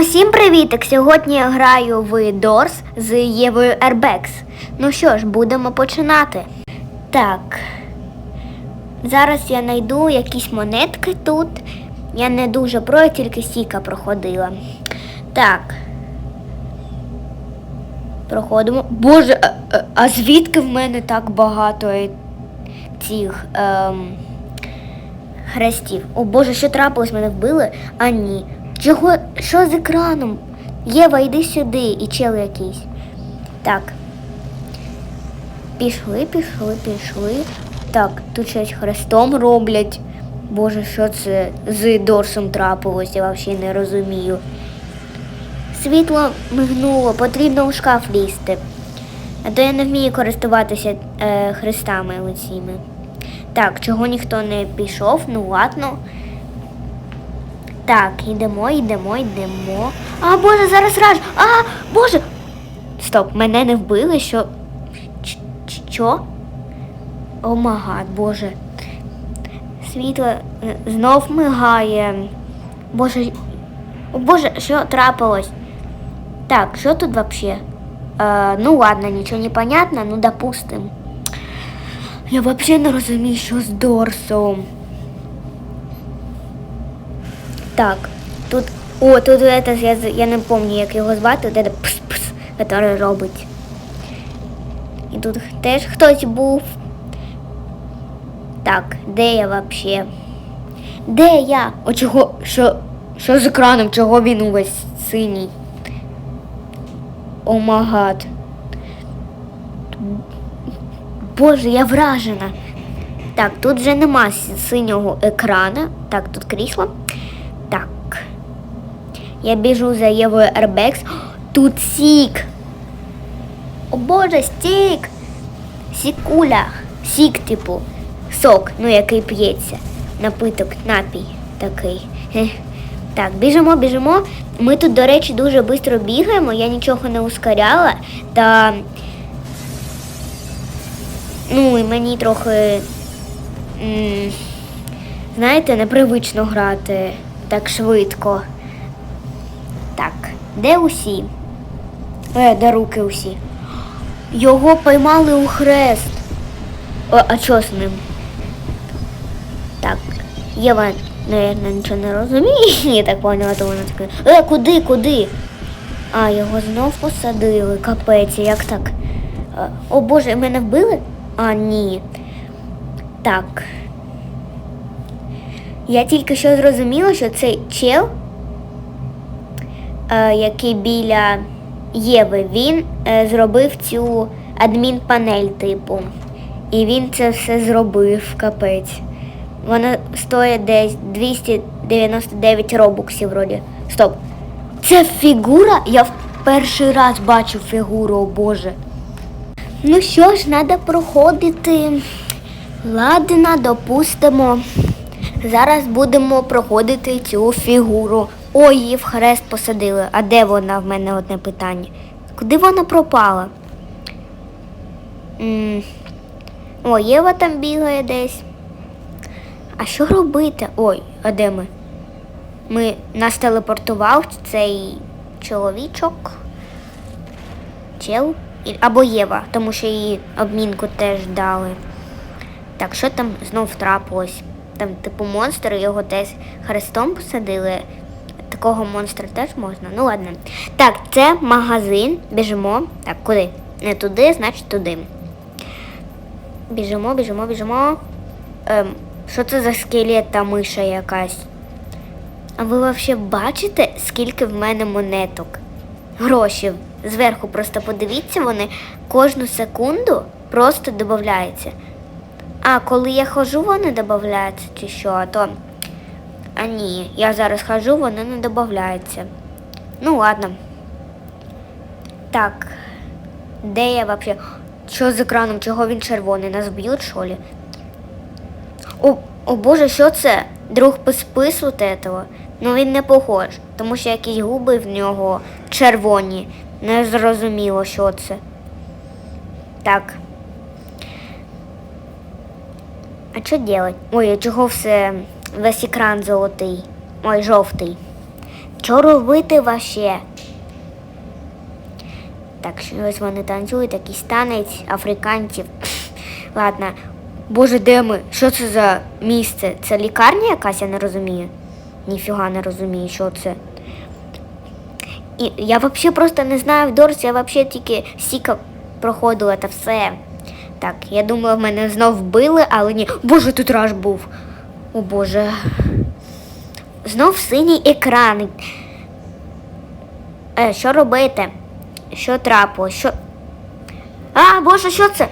Усім привітик! Сьогодні я граю в Doors з Євою Ербекс. Ну що ж, будемо починати. Так. Зараз я знайду якісь монетки тут. Я не дуже про, я тільки сіка проходила. Так. Проходимо. Боже, а, а- а звідки в мене так багато е, цих ем, хрестів? О Боже, що трапилось? Мене вбили? А ні. Чого? Що з екраном? Єва, йди сюди і чел якийсь. Так. Пішли, пішли, пішли. Так, тут щось хрестом роблять. Боже, що це з Дорсом трапилось, я взагалі не розумію. Світло мигнуло, потрібно у шкаф лізти. А то я не вмію користуватися е, хрестами оціми. Так, чого ніхто не пішов, ну ладно. Так, йдемо, йдемо, йдемо. А, Боже, зараз раж. А, Боже. Стоп, мене не вбили, що. Ч- ч- Що? О магад, Боже. Світло е, знов мигає. Боже. О Боже, що трапилось? Так, що тут вообще? Е, ну ладно, нічого не понятно, ну допустим. Я вообще не розумію, що з Дорсом. Так, тут. О, тут это, я, я не пам'ятаю, як його звати, это пс-пс, який робить. І тут теж хтось був. Так, де я вообще? Де я? О чого? Що, що з екраном? Чого він увесь синій? О магад. Боже, я вражена. Так, тут вже нема синього екрана. Так, тут крісло. Я біжу за Євою Ербекс. Тут сік. О боже, стік. Сікуля. Сік, типу. Сок, ну який п'ється. Напиток, напій такий. Так, біжимо, біжимо. Ми тут, до речі, дуже швидко бігаємо, я нічого не ускоряла. Та ну і мені трохи. знаєте, непривично грати так швидко. Де усі? Е, де руки усі? Його поймали у хрест. О, а що з ним? Так, Єва, наверное, нічого не розуміє, я так поняла, то вона така. Е, куди, куди? А, його знов посадили, капець, як так? Е, О Боже, мене вбили? А, ні. Так. Я тільки що зрозуміла, що цей чел, е, який біля Єви, він е, зробив цю адмінпанель, типу. І він це все зробив, капець. Вона стоїть десь 299 робоксів вроді. Стоп. Це фігура? Я в перший раз бачу фігуру, о Боже. Ну що ж, треба проходити. Ладно, допустимо. Зараз будемо проходити цю фігуру. Ой, її в хрест посадили. А де вона в мене одне питання? Куди вона пропала? О, Єва там бігає десь. А що робити? Ой, а де ми? Ми нас телепортував цей чоловічок. Чел? Або Єва, тому що її обмінку теж дали. Так, що там знов трапилось? Там, типу, монстр, його теж хрестом посадили. Такого монстра теж можна. Ну ладно. Так, це магазин. Біжимо. Так, куди? Не туди, значить туди. Біжимо, біжимо, біжимо. Ем, що це за скелет та миша якась? А ви взагалі бачите, скільки в мене монеток? Грошів. Зверху просто подивіться, вони кожну секунду просто додаються. А коли я хожу, вони додаються чи що, а то. А ні, я зараз хожу, вони не додаються. Ну ладно. Так. Де я взагалі? Що з екраном? Чого він червоний? Нас б'ють, що ли? О, о Боже, що це? Друг по спису этого? Ну він не похож, тому що якісь губи в нього червоні. Не зрозуміло, що це. Так. А що делать? Ой, а чого все весь екран золотий? Ой, жовтий. Що робити ваще? Так, щось вони танцюють, якийсь танець африканців. Ладно. Боже, де ми? Що це за місце? Це лікарня якась, я не розумію. Ніфіга не розумію, що це. І я взагалі просто не знаю в Дорсі, я взагалі тільки сіка проходила та все. Так, я думала, мене знов вбили, але ні. Боже, тут раж був. О Боже. Знов синій екран. Е, що робити? Що трапилось? Що. А, боже, що це?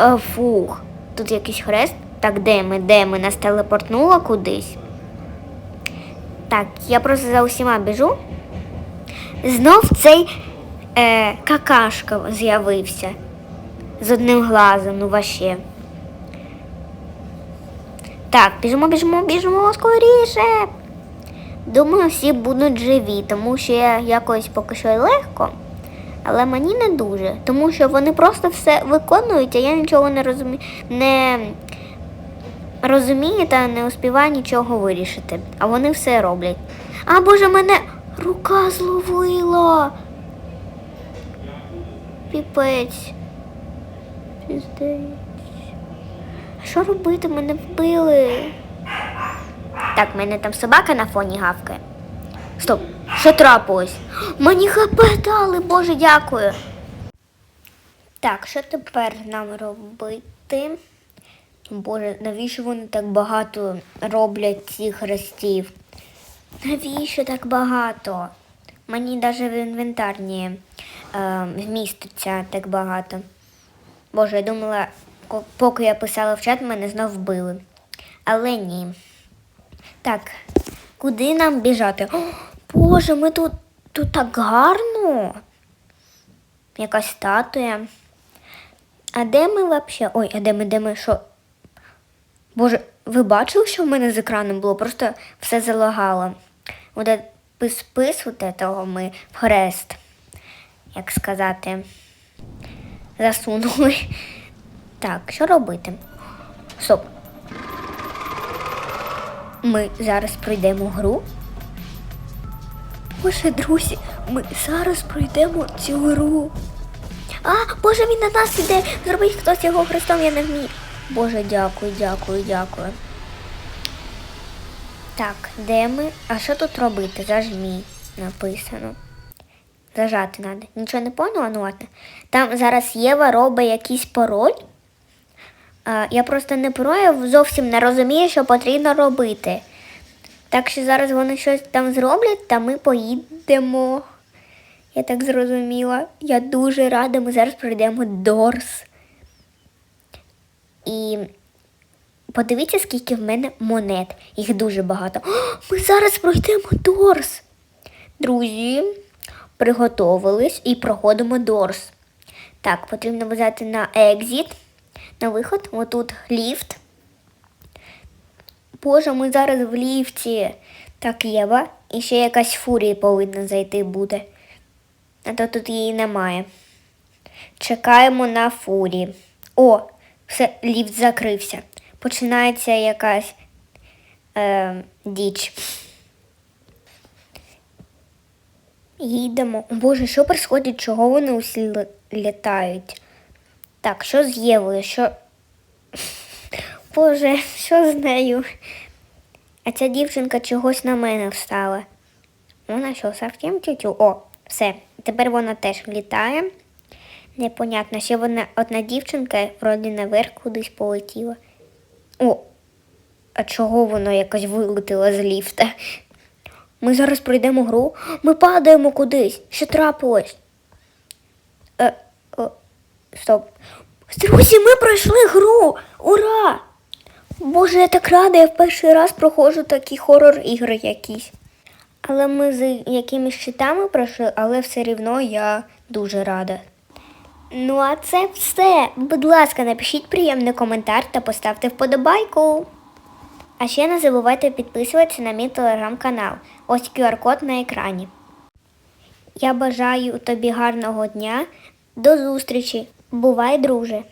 Е, фух. Тут якийсь хрест. Так, де ми? Де ми? Нас телепортнуло кудись. Так, я просто за усіма біжу. Знов цей е, какашка з'явився. З одним глазом, ну ваще. Так, біжимо, біжимо, біжимо скоріше. Думаю, всі будуть живі, тому що я якось поки що легко, але мені не дуже, тому що вони просто все виконують, а я нічого не розумію, не розумію та не успіваю нічого вирішити. А вони все роблять. А боже, мене рука зловила. Піпець. Піздець. Що робити? Мене вбили. Так, в мене там собака на фоні гавкає. Стоп, що трапилось? Мені хп дали, боже, дякую. Так, що тепер нам робити? Боже, навіщо вони так багато роблять цих хрестів? Навіщо так багато? Мені навіть в інвентарні е, вміститься так багато. Боже, я думала, поки я писала в чат, мене знов вбили. Але ні. Так, куди нам біжати? О, Боже, ми тут, тут так гарно. Якась статуя. А де ми взагалі? Ой, а де ми, де ми що? Боже, ви бачили, що в мене з екраном було? Просто все залагало. Оде спис от того ми в хрест, як сказати, засунули. Так, що робити? Стоп. Ми зараз пройдемо гру. Боже, друзі, ми зараз пройдемо цю гру. А, Боже, він на нас іде. Зробить хтось його хрестом, я не вмію. Боже, дякую, дякую, дякую. Так, де ми? А що тут робити? Зажмі написано. Зажати треба. Нічого не поняла, ну ладно. Там зараз Єва робить якийсь пароль. Я просто не порою зовсім не розумію, що потрібно робити. Так що зараз вони щось там зроблять, та ми поїдемо. Я так зрозуміла. Я дуже рада, ми зараз пройдемо Дорс. І подивіться, скільки в мене монет. Їх дуже багато. О, ми зараз пройдемо Дорс. Друзі, приготовились і проходимо Дорс. Так, потрібно взяти на екзит, на виход. Отут ліфт. Боже, ми зараз в ліфті. Так, Єва. І ще якась фурія повинна зайти буде. А то тут її немає. Чекаємо на фурі. О, все, ліфт закрився. Починається якась е, діч. Їдемо. Боже, що происходить? Чого вони усі літають? Так, що з Євою? Що. Боже, що з нею? А ця дівчинка чогось на мене встала. Вона що, совсем тютю? О, все. Тепер вона теж літає. Непонятно, ще вона одна дівчинка вроді наверх кудись полетіла. О, а чого воно якось вилетіло з ліфта? Ми зараз пройдемо гру, ми падаємо кудись. Що трапилось? Стоп. Друзі, ми пройшли гру! Ура! Боже, я так рада, я в перший раз проходжу такі хорор-ігри якісь. Але ми з якимись щитами пройшли, але все рівно я дуже рада. Ну, а це все. Будь ласка, напишіть приємний коментар та поставте вподобайку. А ще не забувайте підписуватися на мій телеграм-канал. Ось QR-код на екрані. Я бажаю тобі гарного дня. До зустрічі. Бувай, друже!